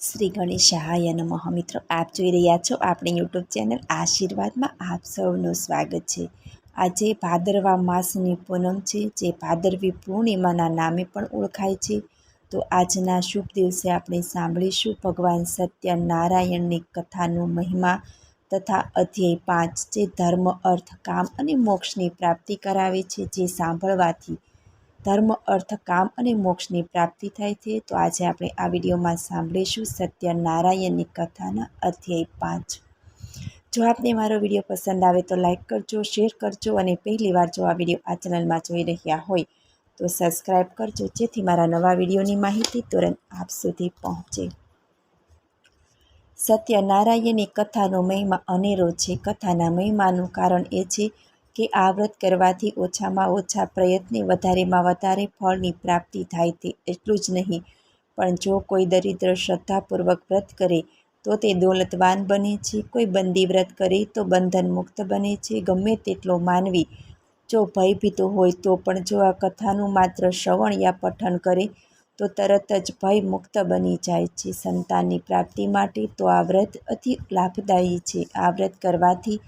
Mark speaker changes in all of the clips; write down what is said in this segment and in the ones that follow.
Speaker 1: શ્રી ગણેશાય નમઃ. મિત્રો, આપ જોઈ રહ્યા છો આપણી યુટ્યુબ ચેનલ આશીર્વાદમાં આપ સૌનું સ્વાગત છે. આજે ભાદરવા માસની પૂનમ છે, જે ભાદરવી પૂર્ણિમાના નામે પણ ઓળખાય છે. તો આજના શુભ દિવસે આપણે સાંભળીશું ભગવાન સત્યનારાયણની કથાનો મહિમા તથા અધ્યાય પાંચ, જે ધર્મ, અર્થ, કામ અને મોક્ષની પ્રાપ્તિ કરાવે છે, જે સાંભળવાથી ધર્મ, અર્થ, કામ અને મોક્ષની પ્રાપ્તિ થાય છે. તો આજે આપણે આ વિડીયોમાં સાંભળીશું સત્યનારાયણની કથાના અધ્યાય પાંચ. જો આપને મારો વીડિયો પસંદ આવે તો લાઇક કરજો, શેર કરજો અને પહેલી વાર જો આ વીડિયો આ ચેનલમાં જોઈ રહ્યા હોય તો સબસ્ક્રાઈબ કરજો, જેથી મારા નવા વિડીયોની માહિતી તુરંત આપ સુધી પહોંચે. સત્યનારાયણની કથાનો મહિમા અનેરો છે. કથાના મહિમાનું કારણ એ છે આ વ્રત કરવાથી ઓછામાં ઓછા પ્રયત્ને વધારેમાં વધારે ફળની પ્રાપ્તિ થાય તે એટલું જ નહીં. પણ જો કોઈ દરિદ્ર શ્રદ્ધાપૂર્વક વ્રત કરે, તો તે દોલતવાન બને છે. કોઈ બંદી વ્રત કરે, તો બંધન મુક્ત બને છે. ગમે તેટલો માનવી જો ભયભીતો હોય, તો પણ જો આ કથાનું માત્ર શ્રવણ યા પઠન કરે, તો તરત જ ભય મુક્ત બની જાય છે. સંતાનની પ્રાપ્તિ માટે તો આ વ્રત અતિ લાભદાયી છે. આ વ્રત કરવાથી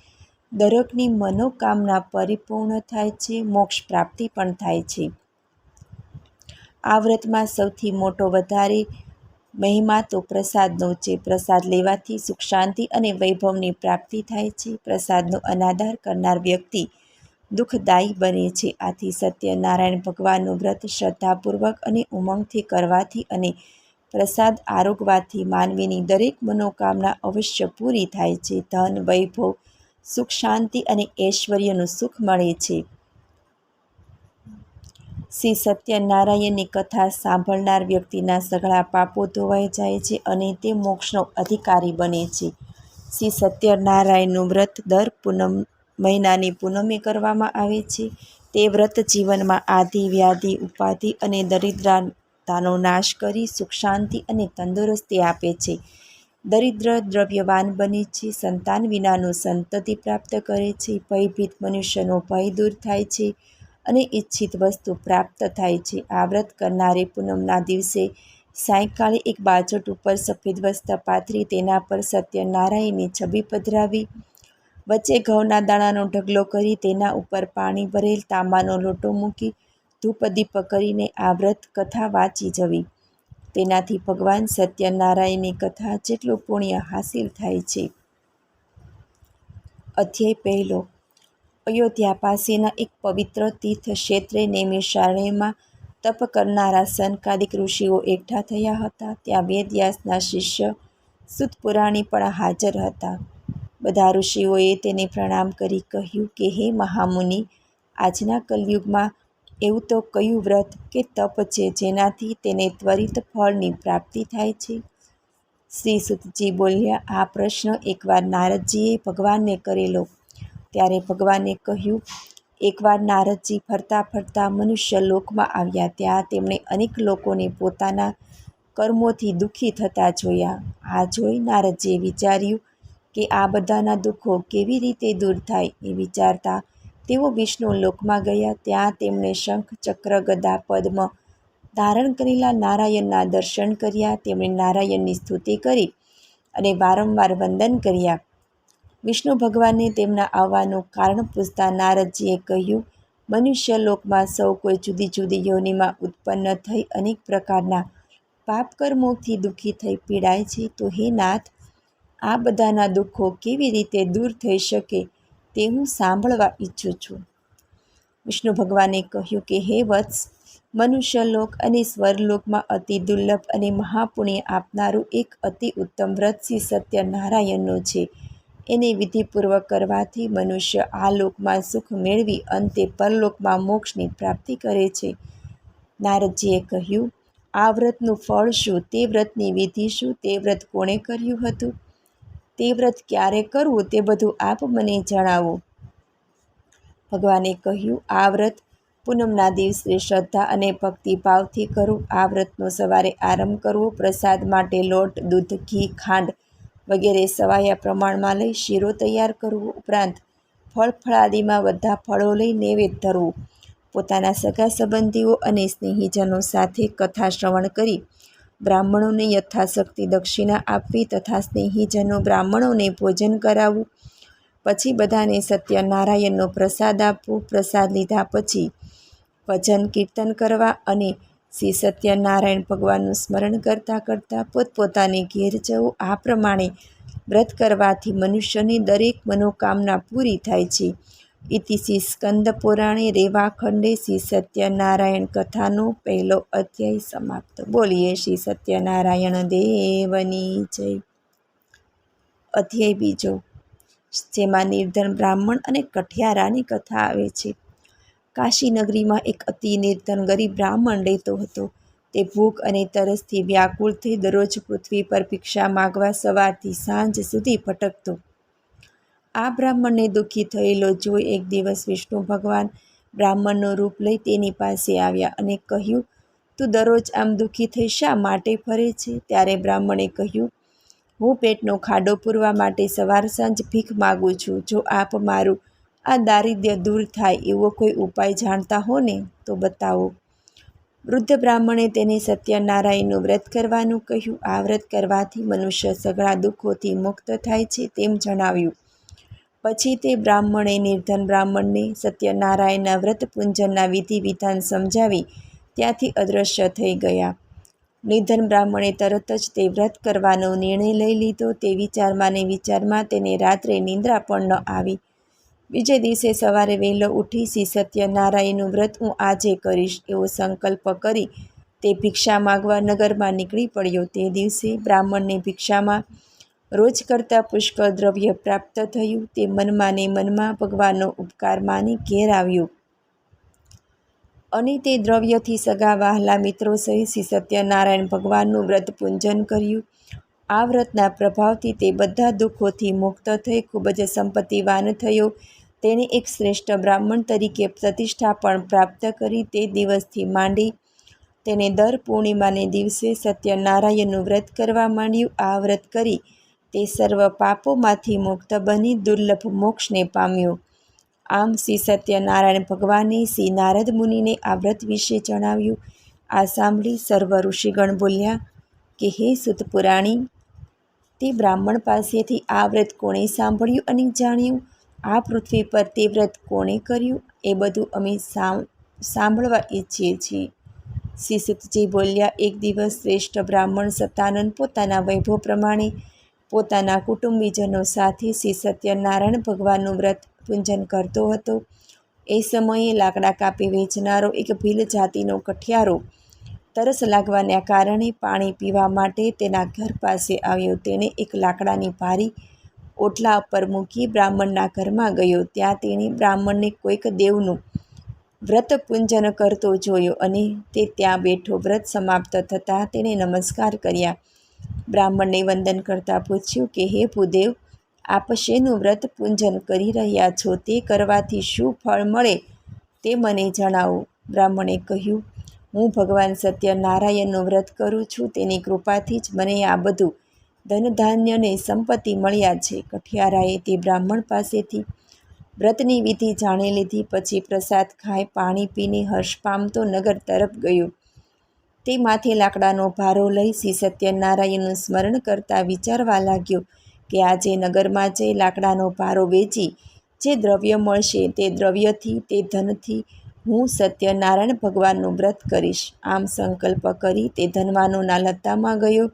Speaker 1: દરેકની મનોકામના પરિપૂર્ણ થાય છે, મોક્ષ પ્રાપ્તિ પણ થાય છે. આ વ્રતમાં સૌથી મોટો વધારે મહિમા તો પ્રસાદનો છે. પ્રસાદ લેવાથી સુખ, શાંતિ અને વૈભવની પ્રાપ્તિ થાય છે. પ્રસાદનો અનાદાર કરનાર વ્યક્તિ દુઃખદાયી બને છે. આથી સત્યનારાયણ ભગવાનનું વ્રત શ્રદ્ધાપૂર્વક અને ઉમંગથી કરવાથી અને પ્રસાદ આરોગવાથી માનવીની દરેક મનોકામના અવશ્ય પૂરી થાય છે. ધન, વૈભવ સુખ, શાંતિ અને ઐશ્વર્યનું સુખ મળે છે. શ્રી સત્યનારાયણની કથા સાંભળનાર વ્યક્તિના સઘળા પાપો ધોવાઈ જાય છે અને તે મોક્ષનો અધિકારી બને છે. શ્રી સત્યનારાયણનું વ્રત દર પૂનમ મહિનાની પૂનમે કરવામાં આવે છે. તે વ્રત જીવનમાં આધિ, વ્યાધિ, ઉપાધિ અને દરિદ્રતાનો નાશ કરી સુખ, શાંતિ અને તંદુરસ્તી આપે છે. દરિદ્ર, દ્રવ્યવાન બને છે, સંતાન વિનાનું સંતતિ પ્રાપ્ત કરે છે, ભયભીત મનુષ્યનો ભય દૂર થાય છે અને ઈચ્છિત વસ્તુ પ્રાપ્ત થાય છે. આ વ્રત કરનારે પૂનમના દિવસે સાયકાળે એક બાજટ ઉપર સફેદ વસ્ત્ર પાથરી તેના પર સત્યનારાયણની છબી પધરાવી. વચ્ચે ઘઉંના દાણાનો ઢગલો કરી તેના ઉપર પાણી ભરેલ તાંબાનો લોટો મૂકી ધૂપ દીપ કરીને આ વ્રત કથા વાંચી જવી. તેનાથી ભગવાન સત્યનારાયણની કથા જેટલું પુણ્ય હાસિલ થાય છે. અધ્યાય પહેલો. અયોધ્યા પાસેના એક પવિત્ર તીર્થ ક્ષેત્રે નૈમિષારણ્યમાં તપ કરનારા સનકાદિક ઋષિઓ એકઠા થયા હતા. ત્યાં વેદવ્યાસના શિષ્ય સુતપુરાણી પણ હાજર હતા. બધા ઋષિઓએ તેને પ્રણામ કરી કહ્યું કે, હે મહામુનિ, આજના કલયુગમાં એવું તો કયું વ્રત કે તપ છે જેનાથી તેને ત્વરિત ફળની પ્રાપ્તિ થાય છે? શ્રી સુતજી બોલ્યા, આ પ્રશ્ન એકવાર નારદજીએ ભગવાનને કરેલો. ત્યારે ભગવાને કહ્યું, એકવાર નારદજી ફરતા ફરતા મનુષ્ય લોકમાં આવ્યા ત્યાં તેમણે અનેક લોકોને પોતાના કર્મોથી દુઃખી થતા જોયા. આ જોઈ નારદજીએ વિચાર્યું કે આ બધાના દુઃખો કેવી રીતે દૂર થાય એ વિચારતા તેઓ વિષ્ણુ લોકમાં ગયા ત્યાં તેમણે શંખ ચક્ર ગદા પદ્મ ધારણ કરેલા નારાયણના દર્શન કર્યા, તેમણે નારાયણની સ્તુતિ કરી અને વારંવાર વંદન કર્યા. વિષ્ણુ ભગવાનને તેમના આવવાનું કારણ પૂછતા નારદજીએ કહ્યું, મનુષ્ય લોકમાં સૌ કોઈ જુદી જુદી યોનિમાં ઉત્પન્ન થઈ અનેક પ્રકારના પાપ કર્મોથી દુઃખી થઈ પીડાય છે. તો હે નાથ, આ બધાના દુઃખો કેવી રીતે દૂર થઈ શકે? તે હું સાંભળવા ઈચ્છું છું. વિષ્ણુ ભગવાને કહ્યું કે, હે વત્સ મનુષ્યલોક અને સ્વરલોકમાં અતિ દુર્લભ અને મહાપુણ્ય આપનારું એક અતિ ઉત્તમ વ્રત શ્રી સત્ય નારાયણનો છે. એને વિધિપૂર્વક કરવાથી મનુષ્ય આ લોકમાં સુખ મેળવી અંતે પરલોકમાં મોક્ષની પ્રાપ્તિ કરે છે. નારદજીએ કહ્યું, આ વ્રતનું ફળ શું? તે વ્રતની વિધિ શું? તે વ્રત કોણે કર્યું હતું? તે વ્રત ક્યારે કરવું તે બધું આપ મને જણાવો. ભગવાને કહ્યું, આ વ્રત પૂનમના દિવસે શ્રદ્ધા અને ભક્તિભાવથી કરવું આ વ્રતનો સવારે આરંભ કરવો, પ્રસાદ માટે લોટ, દૂધ, ઘી, ખાંડ વગેરે સવાયા પ્રમાણમાં લઈ શીરો તૈયાર કરવો. ઉપરાંત ફળ ફળાદિમાં બધા ફળો લઈ નૈવેદ્ય ધરવું. પોતાના સગા સંબંધીઓ અને સ્નેહીજનો સાથે કથા શ્રવણ કરી બ્રાહ્મણોને યથાશક્તિ દક્ષિણા આપવી તથા સ્નેહીજનો બ્રાહ્મણોને ભોજન કરાવવું. પછી બધાને સત્યનારાયણનો પ્રસાદ આપવો. પ્રસાદ લીધા પછી ભજન કીર્તન કરવા અને શ્રી સત્યનારાયણ ભગવાનનું સ્મરણ કરતાં કરતાં પોતપોતાને ઘેર જવું. આ પ્રમાણે વ્રત કરવાથી મનુષ્યની દરેક મનોકામના પૂરી થાય છે. ઇતિ શ્રી સ્કંદ પુરાણે રેવાખંડે શ્રી સત્યનારાયણ કથાનો પહેલો અધ્યાય સમાપ્ત. બોલીએ શ્રી સત્યનારાયણ દેવની જય. અધ્યાય બીજો. જેમાં નિર્ધન બ્રાહ્મણ અને કઠિયારાની કથા આવે છે. કાશી નગરીમાં એક અતિ નિર્ધન ગરીબ બ્રાહ્મણ રહેતો હતો. તે ભૂખ અને તરસથી વ્યાકુળ થઈ દરરોજ પૃથ્વી પર ભિક્ષા માગવા સવારથી સાંજ સુધી ભટકતો. આ બ્રાહ્મણને દુઃખી થયેલો જોઈ એક દિવસ વિષ્ણુ ભગવાન બ્રાહ્મણનું રૂપ લઈ તેની પાસે આવ્યા અને કહ્યું, તું દરરોજ આમ દુઃખી થઈ શા માટે ફરે છે? ત્યારે બ્રાહ્મણે કહ્યું, હું પેટનો ખાડો પૂરવા માટે સવાર સાંજ ભીખ માગું છું. જો આપ મારું આ દારિદ્ર્ય દૂર થાય એવો કોઈ ઉપાય જાણતા હો ને, તો બતાવો. વૃદ્ધ બ્રાહ્મણે તેને સત્યનારાયણનું વ્રત કરવાનું કહ્યું. આ વ્રત કરવાથી મનુષ્ય સઘળા દુઃખોથી મુક્ત થાય છે તેમ જણાવ્યું. પછી તે બ્રાહ્મણે નિર્ધન બ્રાહ્મણને સત્યનારાયણના વ્રત પૂંજનના વિધિ વિધાન સમજાવી ત્યાંથી અદૃશ્ય થઈ ગયા. નિર્ધન બ્રાહ્મણે તરત જ તે વ્રત કરવાનો નિર્ણય લઈ લીધો. તે વિચારમાં ને વિચારમાં તેને રાત્રે નિંદ્રા પણ ન આવી. બીજે દિવસે સવારે વહેલો ઉઠી શ્રી સત્યનારાયણનું વ્રત હું આજે કરીશ એવો સંકલ્પ કરી તે ભિક્ષા માગવા નગરમાં નીકળી પડ્યો. તે દિવસે બ્રાહ્મણને ભિક્ષામાં રોજ કરતાં પુષ્કળ દ્રવ્ય પ્રાપ્ત થયું તે મનમાં ને મનમાં ભગવાનનો ઉપકાર માની ઘેર આવ્યું. અને તે દ્રવ્યથી સગા વહાલા મિત્રો સહિત શ્રી સત્યનારાયણ ભગવાનનું વ્રત પૂંજન કર્યું. આ વ્રતના પ્રભાવથી તે બધા દુઃખોથી મુક્ત થઈ ખૂબ જ સંપત્તિવાન થયો. તેણે એક શ્રેષ્ઠ બ્રાહ્મણ તરીકે પ્રતિષ્ઠા પણ પ્રાપ્ત કરી તે દિવસથી માંડી. તેને દર પૂર્ણિમાને દિવસે સત્યનારાયણનું વ્રત કરવા માંડ્યું. આ વ્રત કરી તે સર્વ પાપોમાંથી મુક્ત બની દુર્લભ મોક્ષને પામ્યો. આમ શ્રી સત્યનારાયણ ભગવાને શ્રી નારદ મુનિને આ વ્રત વિશે જણાવ્યું. આ સાંભળી સર્વ ઋષિગણ બોલ્યા, કે હે સુતપુરાણી, તે બ્રાહ્મણ પાસેથી આ વ્રત કોણે સાંભળ્યું અને જાણ્યું? આ પૃથ્વી પર તે વ્રત કોણે કર્યું? એ બધું અમે સાંભળવા ઈચ્છીએ છીએ. શ્રી સુતજી બોલ્યા, એક દિવસ શ્રેષ્ઠ બ્રાહ્મણ સતાનંદ પોતાના વૈભવ પ્રમાણે પોતાના કુટુંબીજનો સાથે શ્રી સત્યનારાયણ ભગવાનનું વ્રત પૂંજન કરતો હતો. એ સમયે લાકડા કાપી વેચનારો એક ભીલ જાતિનો કઠિયારો તરસ લાગવાના કારણે પાણી પીવા માટે તેના ઘર પાસે આવ્યો. તેણે એક લાકડાની ભારી ઓટલા ઉપર મૂકી બ્રાહ્મણના ઘરમાં ગયો. ત્યાં તેણે બ્રાહ્મણને કોઈક દેવનું વ્રત પૂંજન કરતો જોયો અને તે ત્યાં બેઠો. વ્રત સમાપ્ત થતાં તેણે નમસ્કાર કર્યા. બ્રાહ્મણને વંદન કરતાં પૂછ્યું કે, હે ભૂદેવ, આપ શેનું વ્રત પૂંજન કરી રહ્યા છો? તે કરવાથી શું ફળ મળે તે મને જણાવો. બ્રાહ્મણે કહ્યું, હું ભગવાન સત્યનારાયણનું વ્રત કરું છું. તેની કૃપાથી જ મને આ બધું ધન ધાન્ય ને સંપત્તિ મળ્યા છે. કઠિયારાએ તે બ્રાહ્મણ પાસેથી વ્રતની વિધિ જાણી લીધી. પછી પ્રસાદ ખાઈ, પાણી પીને હર્ષ પામતો નગર તરફ ગયો. તે માથે લાકડાનો ભારો લઈ શ્રી સત્યનારાયણનું સ્મરણ કરતા વિચારવા લાગ્યો કે આજે નગરમાં જઈ લાકડાનો ભારો વેચી જે દ્રવ્ય મળશે તે દ્રવ્યથી, તે ધનથી હું સત્યનારાયણ ભગવાનનું વ્રત કરીશ. આમ સંકલ્પ કરી તે ધનવાનોના લતામાં ગયો.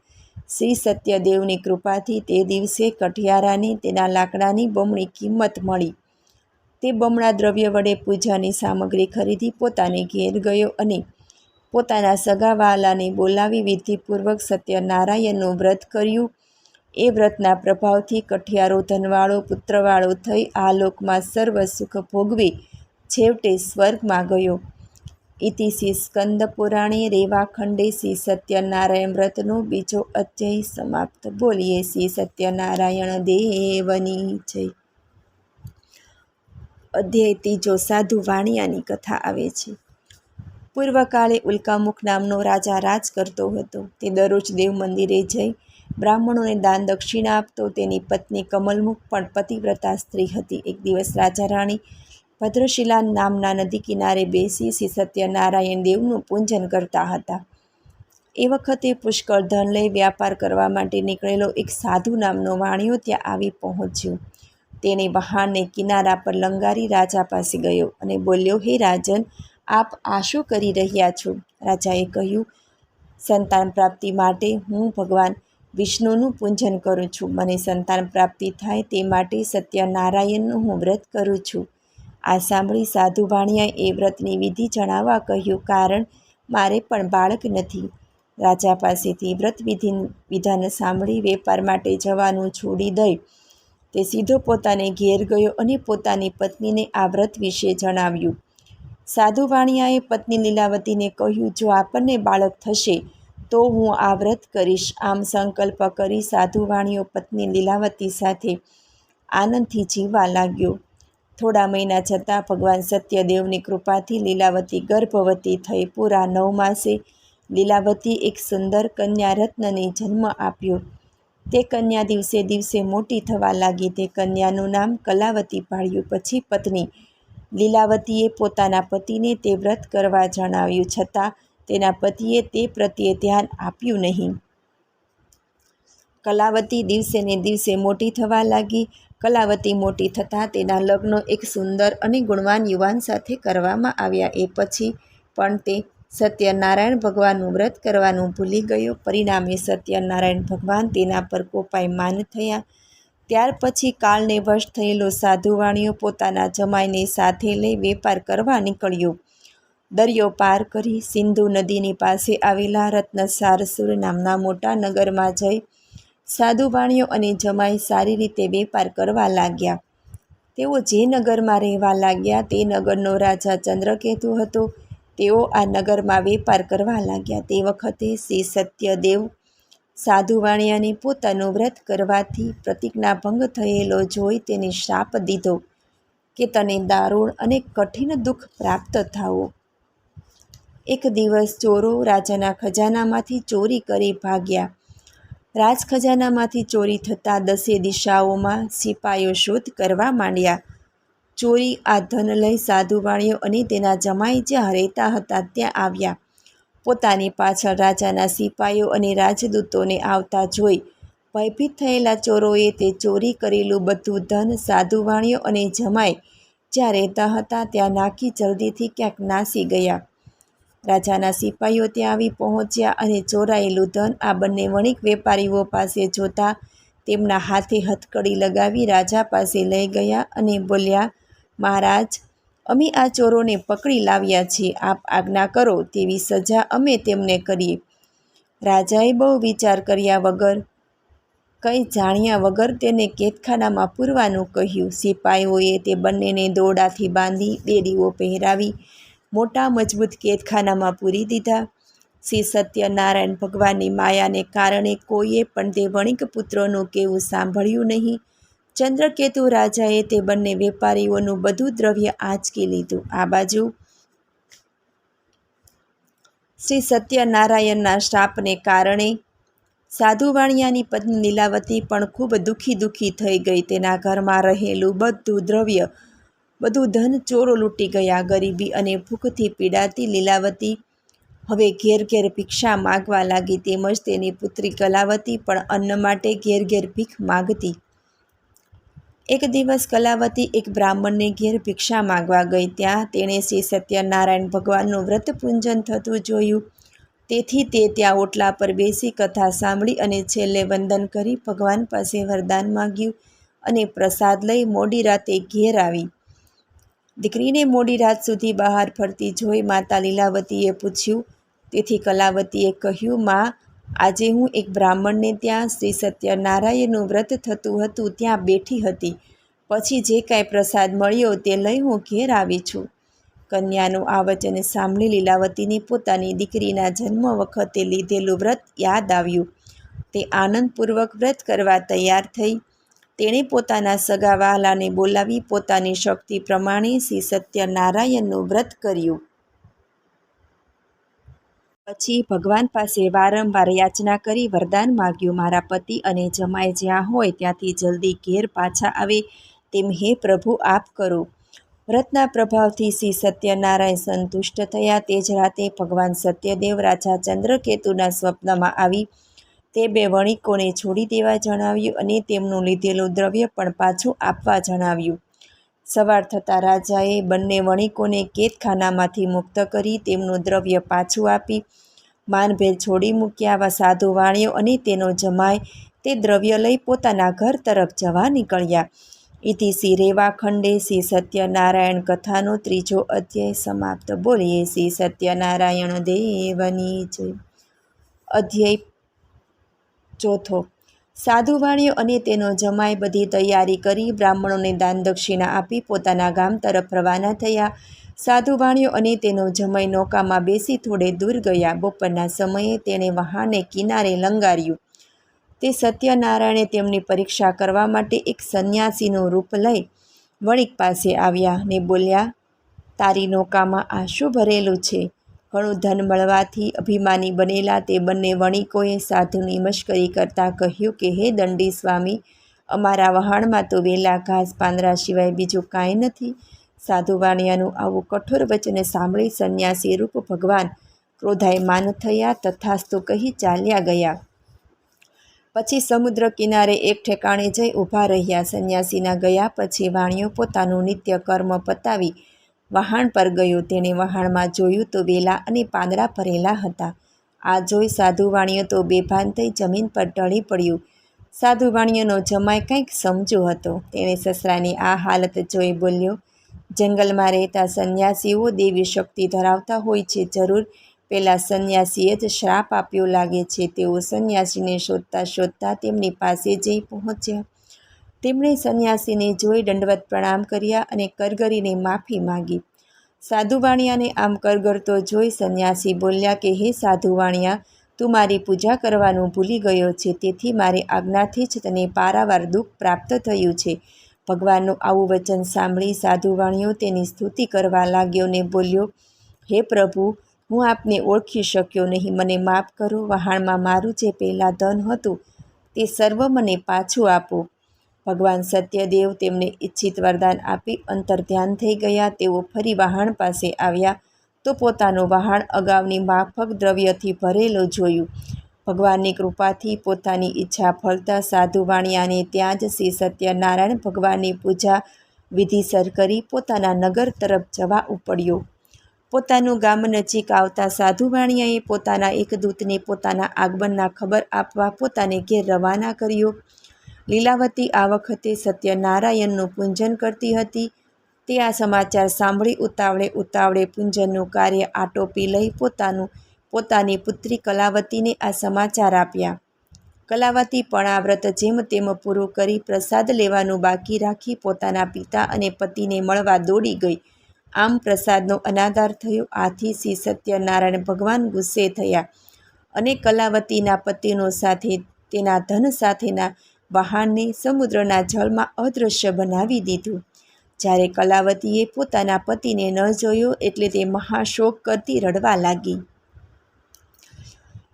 Speaker 1: શ્રી સત્યદેવની કૃપાથી તે દિવસે કઠિયારાને, તેના લાકડાની બમણી કિંમત મળી. તે બમણા દ્રવ્ય વડે પૂજાની સામગ્રી ખરીદી પોતાને ઘેર ગયો અને પોતાના સગાવાલાને બોલાવી વિધિપૂર્વક સત્યનારાયણનું વ્રત કર્યું. એ વ્રતના પ્રભાવથી કઠિયારો ધનવાળો પુત્રવાળો થઈ આ લોકમાં સર્વ સુખ ભોગવી છેવટે સ્વર્ગમાં ગયો. ઇતિ શ્રી સ્કંદ પુરાણે રેવાખંડે શ્રી સત્યનારાયણ વ્રતનો બીજો અધ્યય સમાપ્ત. બોલીએ શ્રી સત્યનારાયણ દેવની જય. અધ્યાય ત્રીજો સાધુ વાણિયાની કથા આવે છે. પૂર્વકાળે ઉલ્કામુખ નામનો રાજા રાજ કરતો હતો. તે દરરોજ દેવ મંદિરે જઈ બ્રાહ્મણોને દાન દક્ષિણા આપતો. તેની પત્ની કમલમુખ પણ પતિવ્રતા સ્ત્રી હતી. એક દિવસ રાજા રાણી ભદ્રશિલા નામના નદી કિનારે બેસી શ્રી સત્યનારાયણ દેવનું પૂજન કરતા હતા. એ વખતે પુષ્કળ ધન લઈ વ્યાપાર કરવા માટે નીકળેલો એક સાધુ નામનો વાણિયો ત્યાં આવી પહોંચ્યો. તેણે વહાણને કિનારા પર લંગારી રાજા પાસે ગયો અને બોલ્યો, હે રાજન આપ આ શું કરી રહ્યા છો? રાજાએ કહ્યું, સંતાન પ્રાપ્તિ માટે હું ભગવાન વિષ્ણુનું પૂજન કરું છું. મને સંતાન પ્રાપ્તિ થાય તે માટે સત્યનારાયણનું હું વ્રત કરું છું. આ સાંભળી સાધુ વાણિયાએ એ વ્રતની વિધિ જણાવવા કહ્યું, કારણ મારે પણ બાળક નથી. રાજા પાસેથી વ્રત વિધિ વિધાન સાંભળી વેપાર માટે જવાનું છોડી દઈ તે સીધો પોતાને ઘેર ગયો અને પોતાની પત્નીને આ વ્રત વિશે જણાવ્યું. સાધુ વાણિયાએ પત્ની લીલાવતીને કહ્યું, જો આપણને બાળક થશે, તો હું આ વ્રત કરીશ. આમ સંકલ્પ કરી સાધુ વાણિયો પત્ની લીલાવતી સાથે આનંદથી જીવવા લાગ્યો. થોડા મહિના જતાં ભગવાન સત્યદેવની કૃપાથી લીલાવતી ગર્ભવતી થઈ પૂરા નવ માસે લીલાવતી એક સુંદર કન્યા રત્નને જન્મ આપ્યો. તે કન્યા દિવસે દિવસે મોટી થવા લાગી. તે કન્યાનું નામ કલાવતી પાડ્યું પછી પત્ની લીલાવતીએ પોતાના પતિને તે વ્રત કરવા જણાવ્યું છતાં તેના પતિએ તે પ્રત્યે ધ્યાન આપ્યું નહીં. કલાવતી દિવસે ને દિવસે મોટી થવા લાગી. કલાવતી મોટી થતાં તેના લગ્ન એક સુંદર અને ગુણવાન યુવાન સાથે કરવામાં આવ્યા. એ પછી પણ તે સત્યનારાયણ ભગવાનનું વ્રત કરવાનું ભૂલી ગયો. પરિણામે સત્યનારાયણ ભગવાન તેના પર કોપાયમાન થયા. ત્યાર પછી કાળને વશ થયેલો સાધુ વાણિયો પોતાના જમાઈને સાથે લઈ વેપાર કરવા નીકળ્યો. દરિયો પાર કરી સિંધુ નદીની પાસે આવેલા રત્નસારસુર નામના મોટા નગરમાં જઈ સાધુ વાણિયો અને જમાઈ સારી રીતે વેપાર કરવા લાગ્યા. તેઓ જે નગરમાં રહેવા લાગ્યા તે નગરનો રાજા ચંદ્રકેતુ હતો. તેઓ આ નગરમાં વેપાર કરવા લાગ્યા તે વખતે શ્રી સત્યદેવ સાધુ વાણિયાને પોતાનું વ્રત કરવાથી પ્રતિજ્ઞાભંગ થયેલો જોઈ તેને શ્રાપ દીધો કે તને દારૂણ અને કઠિન દુઃખ પ્રાપ્ત થાવો એક દિવસ ચોરો રાજાના ખજાનામાંથી ચોરી કરી ભાગ્યા. રાજ ખજાનામાંથી ચોરી થતાં દસે દિશાઓમાં સિપાઈઓ શોધ કરવા માંડ્યા. ચોરી આ ધન લઈ સાધુ વાણિયો અને તેના જમાઈ જ્યાં રહેતા હતા ત્યાં આવ્યા. પોતાની પાછળ રાજાના સિપાઈઓ અને રાજદૂતોને આવતા જોઈ ભયભીત થયેલા ચોરોએ તે ચોરી કરેલું બધું ધન, સાધુ વાણિયો અને જમાઈ જ્યાં રહેતા હતા ત્યાં નાખી જલ્દીથી ક્યાંક નાસી ગયા. રાજાના સિપાઈઓ ત્યાં આવી પહોંચ્યા અને ચોરાયેલું ધન આ બંને વણિક વેપારીઓ પાસે જોતા તેમના હાથે હથકડી લગાવી રાજા પાસે લઈ ગયા અને બોલ્યા, મહારાજ અમે આ ચોરોને પકડી લાવ્યા છીએ. આપ આજ્ઞા કરો તેવી સજા અમે તેમને કરીએ રાજાએ બહુ વિચાર કર્યા વગર, કંઈ જાણ્યા વગર તેને કેદખાનામાં પૂરવાનું કહ્યું. સિપાહીઓએ તે બંનેને દોરડાથી બાંધી બેડીઓ પહેરાવી મોટા મજબૂત કેદખાનામાં પૂરી દીધા. શ્રી સત્યનારાયણ ભગવાનની માયાને કારણે કોઈએ પણ તે વણિક પુત્રોનું કેવું સાંભળ્યું નહીં. ચંદ્રકેતુ રાજાએ તે બંને વેપારીઓનું બધું દ્રવ્ય આંચકી લીધું. આ બાજુ શ્રી સત્યનારાયણના શ્રાપને કારણે સાધુ વાણિયાની પત્ની લીલાવતી પણ ખૂબ દુઃખી દુઃખી થઈ ગઈ. તેના ઘરમાં રહેલું બધું દ્રવ્ય, બધું ધન ચોરો લૂંટી ગયા. ગરીબી અને ભૂખથી પીડાતી લીલાવતી હવે ઘેર ઘેર ભિક્ષા માગવા લાગી. તેમજ તેની પુત્રી કલાવતી પણ અન્ન માટે ઘેર ઘેર ભીખ માગતી એક દિવસ કલાવતી એક બ્રાહ્મણને ઘેર ભિક્ષા માગવા ગઈ ત્યાં તેણે શ્રી સત્યનારાયણ ભગવાનનું વ્રત પૂંજન થતું જોયું. તેથી તે ત્યાં ઓટલા પર બેસી કથા સાંભળી અને છેલ્લે વંદન કરી ભગવાન પાસે વરદાન માગ્યું અને પ્રસાદ લઈ મોડી રાતે ઘેર આવી. દીકરીને મોડી રાત સુધી બહાર ફરતી જોઈ માતા લીલાવતીએ પૂછ્યું. તેથી કલાવતીએ કહ્યું, માં આજે હું એક બ્રાહ્મણને ત્યાં શ્રી સત્યનારાયણનું વ્રત થતું હતું, ત્યાં બેઠી હતી. પછી જે કાંઈ પ્રસાદ મળ્યો તે લઈ હું ઘેર આવી છું. કન્યાનું આ વચન સાંભળી લીલાવતીને પોતાની દીકરીના જન્મ વખતે લીધેલું વ્રત યાદ આવ્યું. તે આનંદપૂર્વક વ્રત કરવા તૈયાર થઈ. તેણે પોતાના સગા વહાલાને બોલાવી પોતાની શક્તિ પ્રમાણે શ્રી સત્યનારાયણનું વ્રત કર્યું. પછી ભગવાન પાસે વારંવાર યાચના કરી વરદાન માગ્યું. મારા પતિ અને જમાઈ જ્યાં હોય ત્યાંથી જલ્દી ઘેર પાછા આવે તેમ હે પ્રભુ, આપ કરો. વ્રતના પ્રભાવથી શ્રી સત્યનારાયણ સંતુષ્ટ થયા. તે જ રાતે ભગવાન સત્યદેવ રાજા ચંદ્રકેતુના સ્વપ્નમાં આવી. તે બે વણિકોને છોડી દેવા જણાવ્યું અને તેમનું લીધેલું દ્રવ્ય પણ પાછું આપવા જણાવ્યું. સવાર થતાં રાજાએ બંને વણિકોને કેદખાનામાંથી મુક્ત કરી તેમનું દ્રવ્ય પાછું આપી, માનભેર છોડી મૂક્યા સાધુ વાણિયો અને તેનો જમાય તે દ્રવ્ય લઈ પોતાના ઘર તરફ જવા નીકળ્યા. ઇતિ શ્રી રેવાખંડે શ્રી સત્યનારાયણ કથાનો ત્રીજો અધ્યાય સમાપ્ત. બોલીએ શ્રી સત્યનારાયણ દેવની જય. અધ્યાય ચોથો. સાધુ વાણિયો અને તેનો જમાય બધી તૈયારી કરી બ્રાહ્મણોને દાન દક્ષિણા આપી પોતાના ગામ તરફ રવાના થયા. સાધુ વાણિયો અને તેનો જમાઈ નૌકામાં બેસી થોડે દૂર ગયા. બપોરના સમયે તેણે વહાણને કિનારે લંગાર્યું. તે સત્યનારાયણે તેમની પરીક્ષા કરવા માટે એક સંન્યાસીનું રૂપ લઈ વણિક પાસે આવ્યા ને બોલ્યા, તારી નૌકામાં આ શું ભરેલું છે. ઘણું ધન મળવાથી અભિમાની બનેલા તે બંને વણિકોએ સાધુની મશ્કરી કરતાં કહ્યું કે, હે દંડી સ્વામી, અમારા વહાણમાં તો વેલા ઘાસ પાંદરા સિવાય બીજું કાંઈ નથી. સાધુ વાણિયાનું આવું કઠોર વચન સાંભળી સંન્યાસી રૂપ ભગવાન ક્રોધાયમાન થયા તથાસ્તુ કહી ચાલ્યા ગયા. પછી સમુદ્ર કિનારે એક ઠેકાણે જઈ ઊભા રહ્યા. સંન્યાસીના ગયા પછી વાણિયો પોતાનું નિત્ય કર્મ પતાવી વહાણ પર ગયો. તેણે વહાણમાં જોયું તો વેલા અને પાંદડા ભરેલા હતા. આ જોઈ સાધુ વાણિયો તો બેભાન થઈ જમીન પર ઢળી પડ્યું. સાધુ વાણિયાનો જમાય કંઈક સમજો હતો. તેણે સસરાની આ હાલત જોઈ બોલ્યો, જંગલમાં રહેતા સંન્યાસીઓ દેવી શક્તિ ધરાવતા હોય છે જરૂર. પેલા સંન્યાસીએ જ શ્રાપ આપ્યો લાગે છે. તેઓ સંન્યાસીને શોધતા શોધતા તેમની પાસે જઈ પહોંચ્યા. તેમણે સંન્યાસીને જોઈ દંડવત પ્રણામ કર્યા અને કરગરીને માફી માંગી. સાધુ વાણિયાને આમ કરગરતો જોઈ સંન્યાસી બોલ્યા કે, હે સાધુ વાણિયા તું મારી પૂજા કરવાનું ભૂલી ગયો છે, તેથી મારી આજ્ઞાથી જ તને પારાવાર દુઃખ પ્રાપ્ત થયું છે. ભગવાનનું આવું વચન સાંભળી સાધુવાણીઓ તેની સ્તુતિ કરવા લાગ્યો ને બોલ્યો, હે પ્રભુ, હું આપને ઓળખી શક્યો નહીં, મને માફ કરો, વહાણમાં મારું જે પહેલાં ધન હતું તે સર્વ મને પાછું આપો. ભગવાન સત્યદેવ તેમને ઈચ્છિત વરદાન આપી અંતર ધ્યાન થઈ ગયા. તેઓ ફરી વહાણ પાસે આવ્યા તો પોતાનું વહાણ અગાઉની માફક દ્રવ્યથી ભરેલો જોયું. ભગવાનની કૃપાથી પોતાની ઈચ્છા ફળતા સાધુ વાણિયાને ત્યાં જ શ્રી સત્યનારાયણ ભગવાનની પૂજા વિધિસર કરી પોતાના નગર તરફ જવા ઉપડ્યો. પોતાનું ગામ નજીક આવતા સાધુ વાણિયાએ પોતાના એક દૂતને પોતાના આગમનના ખબર આપવા પોતાને ઘેર રવાના કર્યો. લીલાવતી આ વખતે સત્યનારાયણનું પૂંજન કરતી હતી. તે આ સમાચાર સાંભળી ઉતાવળે ઉતાવળે પૂંજનનું કાર્ય આટોપી લઈ પોતાનું, પોતાની પુત્રી કલાવતીને આ સમાચાર આપ્યા. કલાવતી પણ આ વ્રત જેમ તેમ પૂરું કરી પ્રસાદ લેવાનું બાકી રાખી પોતાના પિતા અને પતિને મળવા દોડી ગઈ. આમ પ્રસાદનો અનાદાર થયો. આથી શ્રી સત્યનારાયણ ભગવાન ગુસ્સે થયા અને કલાવતીના પતિનો સાથે તેના ધન સાથેના વહાણને સમુદ્રના જળમાં અદૃશ્ય બનાવી દીધું. જ્યારે કલાવતીએ પોતાના પતિને ન જોયો એટલે તે મહાશોક કરતી રડવા લાગી.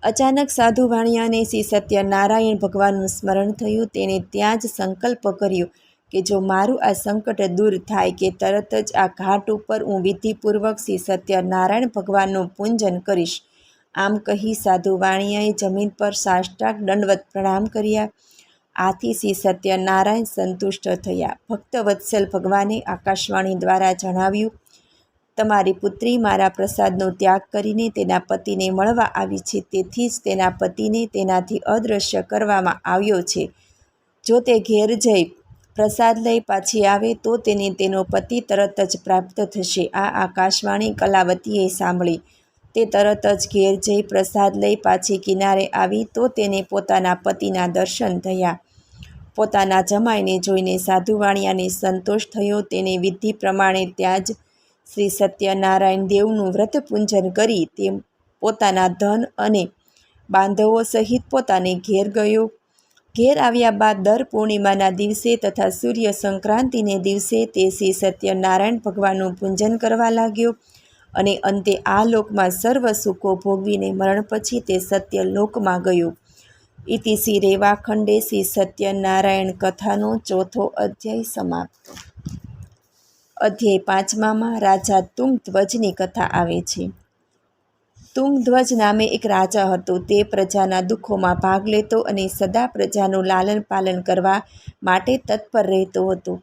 Speaker 1: અચાનક સાધુ વાણિયાને શ્રી સત્યનારાયણ ભગવાનનું સ્મરણ થયું, તેણે ત્યાં જ સંકલ્પ કર્યો કે જો મારું આ સંકટ દૂર થાય કે તરત જ આ ઘાટ ઉપર હું વિધિપૂર્વક શ્રી સત્યનારાયણ ભગવાનનું પૂંજન કરીશ. આમ કહી સાધુ વાણિયાએ જમીન પર સાષ્ટાક દંડવત પ્રણામ કર્યા. આથી શ્રી સત્યનારાયણ સંતુષ્ટ થયા. ભક્ત વત્સલ ભગવાને આકાશવાણી દ્વારા જણાવ્યું, તમારી પુત્રી મારા પ્રસાદનો ત્યાગ કરીને તેના પતિને મળવા આવી છે, તેથી જ તેના પતિને તેનાથી અદૃશ્ય કરવામાં આવ્યો છે. જો તે ઘેર જઈ પ્રસાદ લઈ પાછી આવે, તો તેને તેનો પતિ તરત જ પ્રાપ્ત થશે. આ આકાશવાણી કલાવતીએ સાંભળી તે તરત જ ઘેર જઈ પ્રસાદ લઈ પાછી કિનારે આવી તો તેને પોતાના પતિના દર્શન થયા. પોતાના જમાઈને જોઈને સાધુ વાણિયાને સંતોષ થયો. તેને વિધિ પ્રમાણે ત્યાં જ શ્રી સત્યનારાયણ દેવનું વ્રત પૂંજન કરી તે પોતાના ધન અને બાંધવો સહિત પોતાને ઘેર ગયો. ઘેર આવ્યા બાદ દર પૂર્ણિમાના દિવસે તથા સૂર્ય સંક્રાંતિને દિવસે તે શ્રી સત્યનારાયણ ભગવાનનું પૂજન કરવા લાગ્યો. અને અંતે આ લોકમાં સર્વ સુખો ભોગવીને મરણ પછી તે સત્ય લોકમાં ગયું. ઇતિ શ્રી રેવાખંડે શ્રી સત્યનારાયણ કથાનો ચોથો અધ્યાય સમાપ્ત. અધ્યાય પાંચમામાં રાજા તુંગધ્વજની કથા આવે છે. તુંગધ્વજ નામે એક રાજા હતો. તે પ્રજાના દુઃખોમાં ભાગ લેતો અને સદા પ્રજાનું લાલન પાલન કરવા માટે તત્પર રહેતો હતો.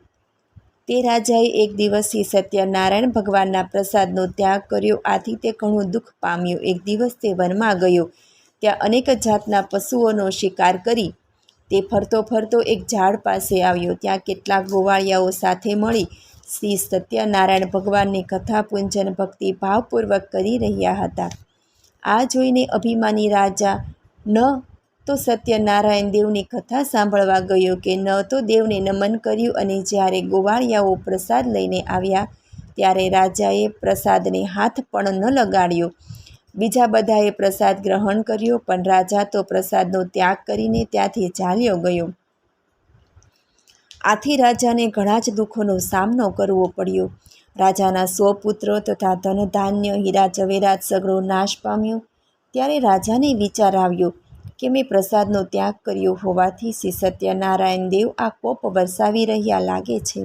Speaker 1: તે રાજાએ એક દિવસથી સત્યનારાયણ ભગવાનના પ્રસાદનો ત્યાગ કર્યો. આથી તે ઘણું દુઃખ પામ્યો. એક દિવસ તે વનમાં ગયો. ત્યાં અનેક જાતના પશુઓનો શિકાર કરી તે ફરતો ફરતો એક ઝાડ પાસે આવ્યો. ત્યાં કેટલાક ગોવાળિયાઓ સાથે મળી શ્રી સત્યનારાયણ ભગવાનની કથા પૂંજન ભક્તિ ભાવપૂર્વક કરી રહ્યા હતા. આ જોઈને અભિમાની રાજા ન તો સત્યનારાયણ દેવની કથા સાંભળવા ગયો કે ન તો દેવને નમન કર્યું અને જ્યારે ગોવાળિયાઓ પ્રસાદ લઈને આવ્યા, ત્યારે રાજાએ પ્રસાદને હાથ પણ ન લગાડ્યો. બીજા બધાએ પ્રસાદ ગ્રહણ કર્યો, પણ રાજા તો પ્રસાદનો ત્યાગ કરીને ત્યાંથી ચાલ્યો ગયો. આથી રાજાને ઘણા જ દુઃખોનો સામનો કરવો પડ્યો. રાજાના સો પુત્રો તથા ધનધાન્ય હીરા ઝવેરાત સગળો નાશ પામ્યો. ત્યારે રાજાને વિચાર આવ્યો કે મેં પ્રસાદનો ત્યાગ કર્યો હોવાથી શ્રી સત્યનારાયણ દેવ આ કોપ વરસાવી રહ્યા લાગે છે.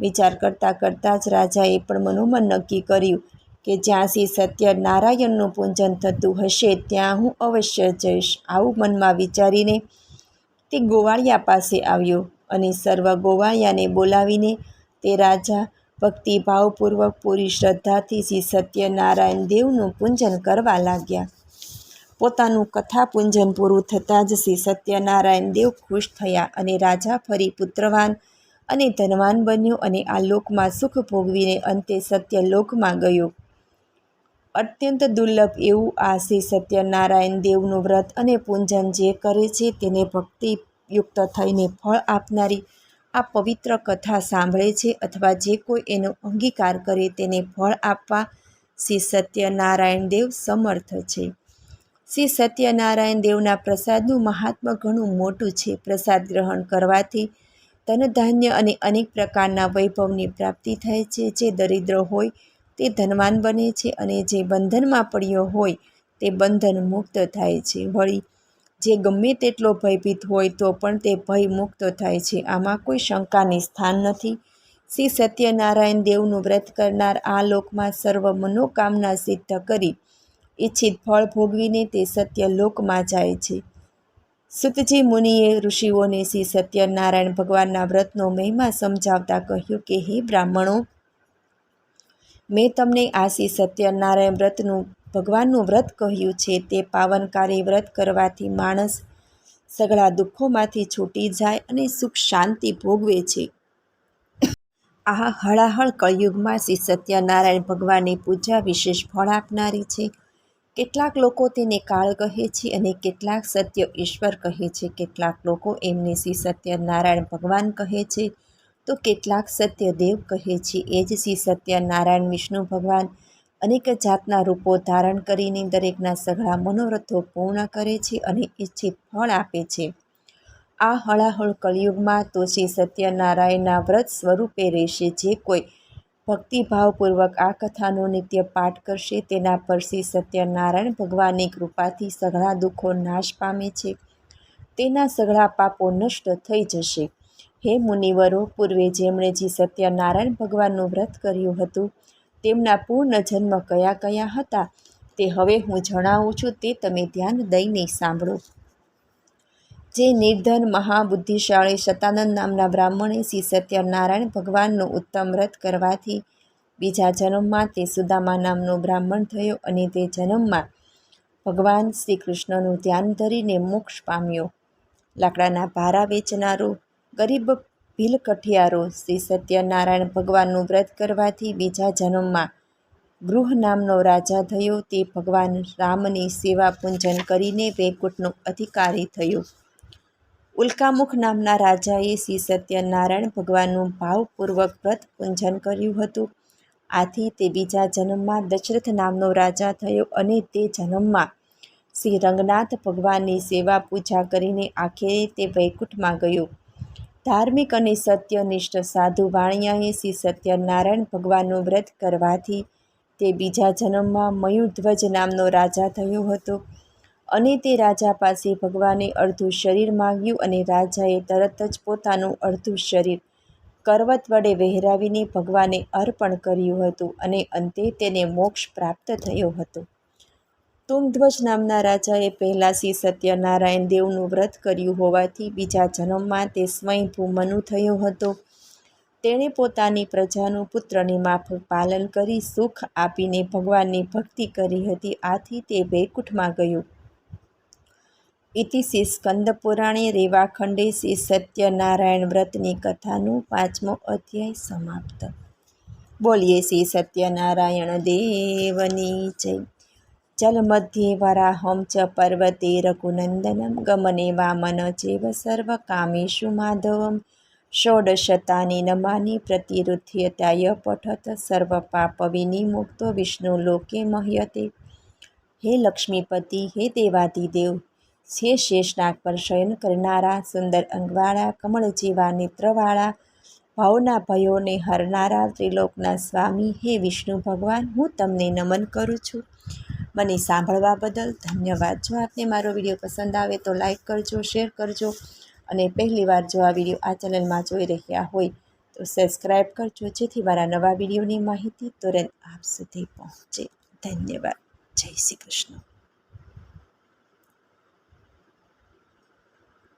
Speaker 1: વિચાર કરતાં કરતાં જ રાજાએ પણ મનોમન નક્કી કર્યું કે જ્યાં શ્રી સત્યનારાયણનું પૂજન થતું હશે, ત્યાં હું અવશ્ય જઈશ. આવું મનમાં વિચારીને તે ગોવાળિયા પાસે આવ્યો અને સર્વ ગોવાળિયાને બોલાવીને તે રાજા ભક્તિભાવપૂર્વક, પૂરી શ્રદ્ધાથી શ્રી સત્યનારાયણ દેવનું પૂજન કરવા લાગ્યા. પોતાનું કથા પૂંજન પૂરું થતાં જ શ્રી સત્યનારાયણ દેવ ખુશ થયા અને રાજા ફરી પુત્રવાન અને ધનવાન બન્યો અને આ લોકમાં સુખ ભોગવીને અંતે સત્ય લોકમાં ગયો. અત્યંત દુર્લભ એવું આ શ્રી સત્યનારાયણ દેવનું વ્રત અને પૂંજન જે કરે છે તેને ભક્તિયુક્ત થઈને ફળ આપનારી આ પવિત્ર કથા સાંભળે છે અથવા જે કોઈ એનો અંગીકાર કરે તેને ફળ આપવા શ્રી સત્યનારાયણ દેવ સમર્થ છે. શ્રી સત્યનારાયણ દેવના પ્રસાદનું મહાત્મ ઘણું મોટું છે. પ્રસાદ ગ્રહણ કરવાથી ધનધાન્ય અને અનેક પ્રકારના વૈભવની પ્રાપ્તિ થાય છે. જે દરિદ્ર હોય તે ધનવાન બને છે અને જે બંધનમાં પડ્યો હોય તે બંધન મુક્ત થાય છે. વળી જે ગમે તેટલો ભયભીત હોય તો પણ તે ભય મુક્ત થાય છે. આમાં કોઈ શંકાની સ્થાન નથી. શ્રી સત્યનારાયણ દેવનું વ્રત કરનાર આ લોકમાં સર્વ મનોકામના સિદ્ધ કરી ઈચ્છિત ફળ ભોગવીને તે સત્યલોકમાં જાય છે. સુતજી મુનિએ ઋષિઓને શ્રી સત્યનારાયણ ભગવાનના વ્રતનો મહિમા સમજાવતા કહ્યું કે, હે બ્રાહ્મણો, મેં તમને આ શ્રી સત્યનારાયણ વ્રતનું, ભગવાનનું વ્રત કહ્યું છે. તે પાવનકારી વ્રત કરવાથી માણસ સઘળા દુઃખોમાંથી છૂટી જાય અને સુખ શાંતિ ભોગવે છે. આ હળાહળ કળયુગમાં શ્રી સત્યનારાયણ ભગવાનની પૂજા વિશેષ ફળ આપનારી છે. કેટલાક લોકો તેને કાળ કહે છે અને કેટલાક સત્ય ઈશ્વર કહે છે. કેટલાક લોકો એમને શ્રી સત્યનારાયણ ભગવાન કહે છે. તો કેટલાક સત્ય દેવ કહે છે, એ જ શ્રી સત્યનારાયણ વિષ્ણુ ભગવાન. અનેક જાતના રૂપો ધારણ કરીને દરેકના સઘળા મનોરથો પૂર્ણ કરે છે અને ઈચ્છિત ફળ આપે છે. આ હળાહળ કલયુગમાં તો શ્રી સત્યનારાયણના વ્રત સ્વરૂપે રહેશે. જે કોઈ ભક્તિભાવપૂર્વક આ કથાનો નિત્ય પાઠ કરશે. તેના પર શ્રી સત્યનારાયણ ભગવાનની કૃપાથી સઘળા દુઃખો નાશ પામે છે. તેના સઘળા પાપો નષ્ટ થઈ જશે. હે મુનિવરો, પૂર્વે જેમણે જે સત્યનારાયણ ભગવાનનું વ્રત કર્યું હતું, તેમના પૂર્ણ જન્મ કયા કયા હતા, તે હવે હું જણાવું છું, તે તમે ધ્યાન દઈને સાંભળો. જે નિર્ધન મહાબુદ્ધિશાળી શતાનંદ નામના બ્રાહ્મણે શ્રી સત્યનારાયણ ભગવાનનું ઉત્તમ વ્રત કરવાથી બીજા જન્મમાં તે સુદામા નામનો બ્રાહ્મણ થયો અને તે જન્મમાં ભગવાન શ્રી કૃષ્ણનું ધ્યાન ધરીને મોક્ષ પામ્યો. લાકડાના ભારા વેચનારો, ગરીબ ભીલકઠિયારો શ્રી સત્યનારાયણ ભગવાનનું વ્રત કરવાથી બીજા જન્મમાં ગૃહ નામનો રાજા થયો. તે ભગવાન રામની સેવા પૂંજન કરીને વૈકુંઠનો અધિકારી થયો. ઉલ્કામુખ નામના રાજાએ શ્રી સત્યનારાયણ ભગવાનનું ભાવપૂર્વક વ્રત પૂંજન કર્યું હતું. આથી તે બીજા જન્મમાં દશરથ નામનો રાજા થયો અને તે જન્મમાં શ્રી રંગનાથ ભગવાનની સેવા પૂજા કરીને આખરે તે વૈકુંઠમાં ગયો. ધાર્મિક અને સત્યનિષ્ઠ સાધુ વાણિયાએ શ્રી સત્યનારાયણ ભગવાનનું વ્રત કરવાથી તે બીજા જન્મમાં મયુરધ્વજ નામનો રાજા થયો હતો. અને તે રાજા પાસે ભગવાને અડધું શરીર માગ્યું અને રાજાએ તરત જ પોતાનું અડધું શરીર કરવત વડે વહેરાવીને ભગવાને અર્પણ કર્યું હતું અને અંતે તેને મોક્ષ પ્રાપ્ત થયો હતો. તુંગધ્વજ નામના રાજાએ પહેલાં શ્રી સત્યનારાયણ દેવનું વ્રત કર્યું હોવાથી બીજા જન્મમાં તે સ્વયંભૂ મનુ થયો હતો. તેણે પોતાની પ્રજાનું પુત્રની માફક પાલન કરી સુખ આપીને ભગવાનની ભક્તિ કરી હતી. આથી તે વૈકુંઠમાં ગયો. ઇતિ શ્રી સ્કંદપુરાણે રેવાખંડે શ્રી સત્યનારાયણ વ્રતની કથાનું પાંચમો અધ્યાય સમાપ્ત. બોલીએ શ્રી સત્યનારાયણ દેવની જય. જલમધ્યે વરાહમ ચ પર્વતે રઘુનંદનમ. ગમને વામન ચેવ સર્વકામેષુ માધવમ. ષોડશતાની નમાની પ્રતિરુધ્યતાય પઠત. સર્વપાપ વિનિમુક્તો વિષ્ણુલોકે મહ્યતે. હે લક્ષ્મીપતિ, હે દેવાધિદેવ છે શેષનાગ પર શયન કરનારા, સુંદર અંગવાળા, કમળ જેવા નેત્રવાળા ભાવના ભયોને હરનારા ત્રિલોકના સ્વામી. હે વિષ્ણુ ભગવાન, હું તમને નમન કરું છું. મને સાંભળવા બદલ ધન્યવાદ. જો આપને મારો વીડિયો પસંદ આવે તો લાઈક કરજો, શેર કરજો અને પહેલીવાર જો આ વીડિયો આ ચેનલમાં જોઈ રહ્યા હોય તો સબસ્ક્રાઈબ કરજો. જેથી મારા નવા વિડીયોની માહિતી તુરંત આપ સુધી પહોંચે. ધન્યવાદ. જય શ્રી કૃષ્ણ.